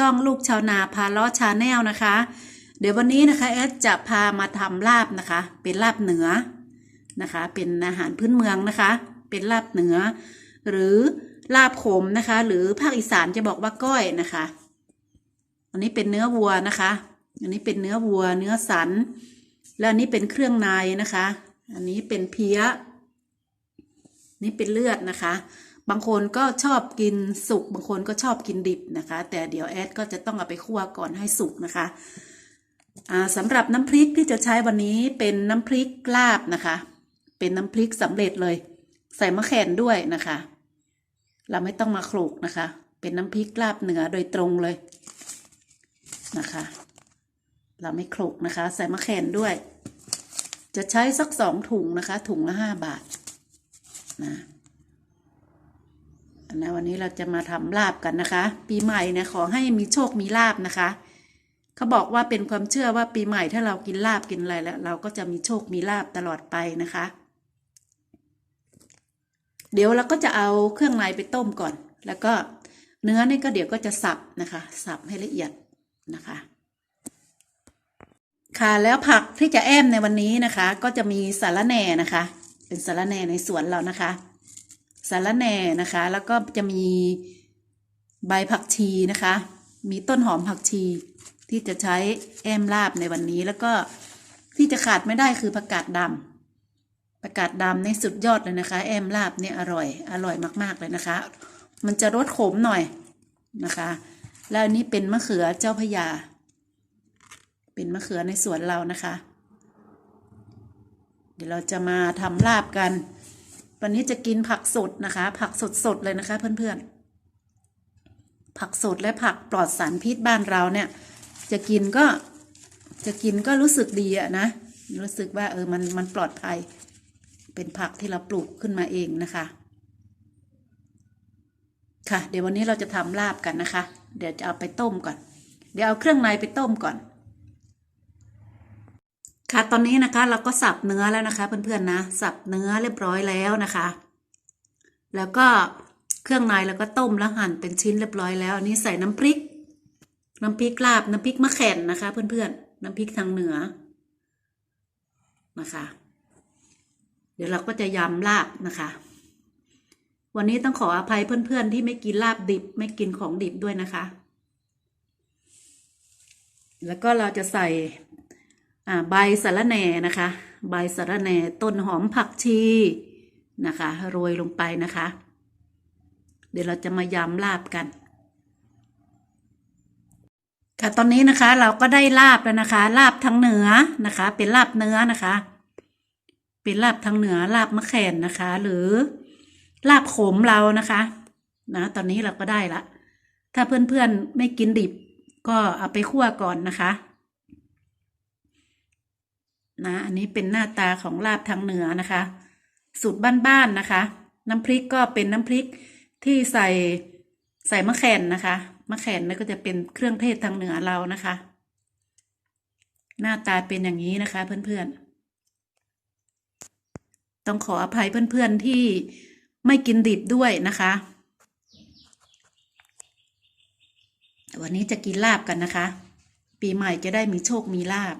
ช่องลูกชาวนาพาล้อชาแนลนะคะ เดี๋ยววันนี้นะคะแอดจะพามาทำลาบนะคะ เป็นลาบเหนือนะคะ เป็นอาหารพื้นเมืองนะคะ เป็นลาบเหนือ หรือลาบขมนะคะ หรือภาคอีสานจะบอกว่าก้อยนะคะ อันนี้เป็นเนื้อวัวนะคะ อันนี้เป็นเนื้อวัว เนื้อสัน แล้วอันนี้เป็นเครื่องในนะคะ อันนี้เป็นเพี้ยนี่เป็นเลือดนะคะ บางคนก็ชอบกินสุก บางคนก็ชอบกินดิบนะคะ แต่เดี๋ยวแอดก็จะต้องเอาไปคั่วก่อนให้สุกนะคะสำหรับน้ำพริกที่จะใช้วันนี้เป็นน้ำพริกลาบนะคะ เป็นน้ำพริกสำเร็จเลย ใส่มะแขนด้วยนะคะ เราไม่ต้องมาโขลกนะคะ เป็นน้ำพริกลาบเหนือโดยตรงเลยนะคะ เราไม่โขลกนะคะ ใส่มะแขนด้วย จะใช้สักสองถุงนะคะ ถุงละห้าบาทนะ นะวันนี้เราจะมาทำลาบกันนะคะ ปีใหม่นี่ยขอให้มีโชคมีลาบนะคะเขาบอกว่าเป็นความเชื่อว่าปีใหม่ถ้าเรากินลาบกินอะไรแล้ว เราก็จะมีโชคมีลาบตลอดไปนะคะ เดี๋ยวเราก็จะเอาเครื่องในไปต้มก่อน แล้วก็เนื้อนี่ก็เดี๋ยวก็จะสับนะคะ สับให้ละเอียดนะคะ ค่ะแล้วผักที่จะแอมในวันนี้นะคะ ก็จะมีสาระแหน่นะคะ เป็นสาระแหน่ในสวนเรานะคะ สารแหน่นะคะ แล้วก็จะมีใบผักชีนะคะ มีต้นหอมผักชี ที่จะใช้แอมลาบในวันนี้ แล้วก็ที่จะขาดไม่ได้คือผักกาดดำผักกาดดำในสุดยอดเลยนะคะ แอมลาบเนี่ยอร่อย อร่อยมาก ๆ เลยนะคะ มันจะรสขมหน่อยนะคะ แล้วอันนี้เป็นมะเขือเจ้าพยา เป็นมะเขือในสวนเรานะคะ เดี๋ยวเราจะมาทำลาบกัน วันนี้จะกินผักสดนะคะ ผักสดสดเลยนะคะ เพื่อนๆ ผักสดและผักปลอดสารพิษบ้านเราเนี่ย จะกินก็จะกินก็รู้สึกดีอะนะ รู้สึกว่าเออมันมันปลอดภัย เป็นผักที่เราปลูกขึ้นมาเองนะคะ ค่ะ เดี๋ยววันนี้เราจะทำลาบกันนะคะ เดี๋ยวจะเอาไปต้มก่อน เดี๋ยวเอาเครื่องในไปต้มก่อน ค่ะตอนนี้นะคะเราก็สับเนื้อแล้วนะคะ เพื่อนๆนะสับเนื้อเรียบร้อยแล้วนะคะ แล้วก็เครื่องในเราก็ต้มแล้วหั่นเป็นชิ้นเรียบร้อยแล้วอันนี้ใส่น้ำพริก น้ำพริกลาบน้ำพริกมะแข่นนะคะ เพื่อนๆน้ำพริกทางเหนือนะคะ เดี๋ยวเราก็จะยำลาบนะคะ วันนี้ต้องขออภัยเพื่อนๆ ที่ไม่กินลาบดิบไม่กินของดิบด้วยนะคะ แล้วก็เราจะใส่ อ่าใบสะระแหน่นะคะ ใบสะระแหน่ต้นหอมผักชีนะคะโรยลงไปนะคะ เดี๋ยวเราจะมายำลาบกันค่ะตอนนี้นะคะเราก็ได้ลาบแล้วนะคะ ลาบทางเหนือนะคะ เป็นลาบเนื้อนะคะ เป็นลาบทางเหนือลาบมะแขนนะคะ หรือลาบขมเรานะคะนะตอนนี้เราก็ได้ละ ถ้าเพื่อนๆไม่กินดิบก็เอาไปคั่วก่อนนะคะ นะอันนี้เป็นหน้าตาของลาบทางเหนือนะคะ สูตรบ้านๆนะคะ น้ำพริกก็เป็นน้ำพริกที่ใส่ใส่มะแขนนะคะมะแขนนี่ก็จะเป็นเครื่องเทศทางเหนือเรานะคะ หน้าตาเป็นอย่างนี้นะคะ เพื่อนๆ ต้องขออภัยเพื่อนๆที่ไม่กินดิบด้วยนะคะ วันนี้จะกินลาบกันนะคะ ปีใหม่จะได้มีโชคมีลาบ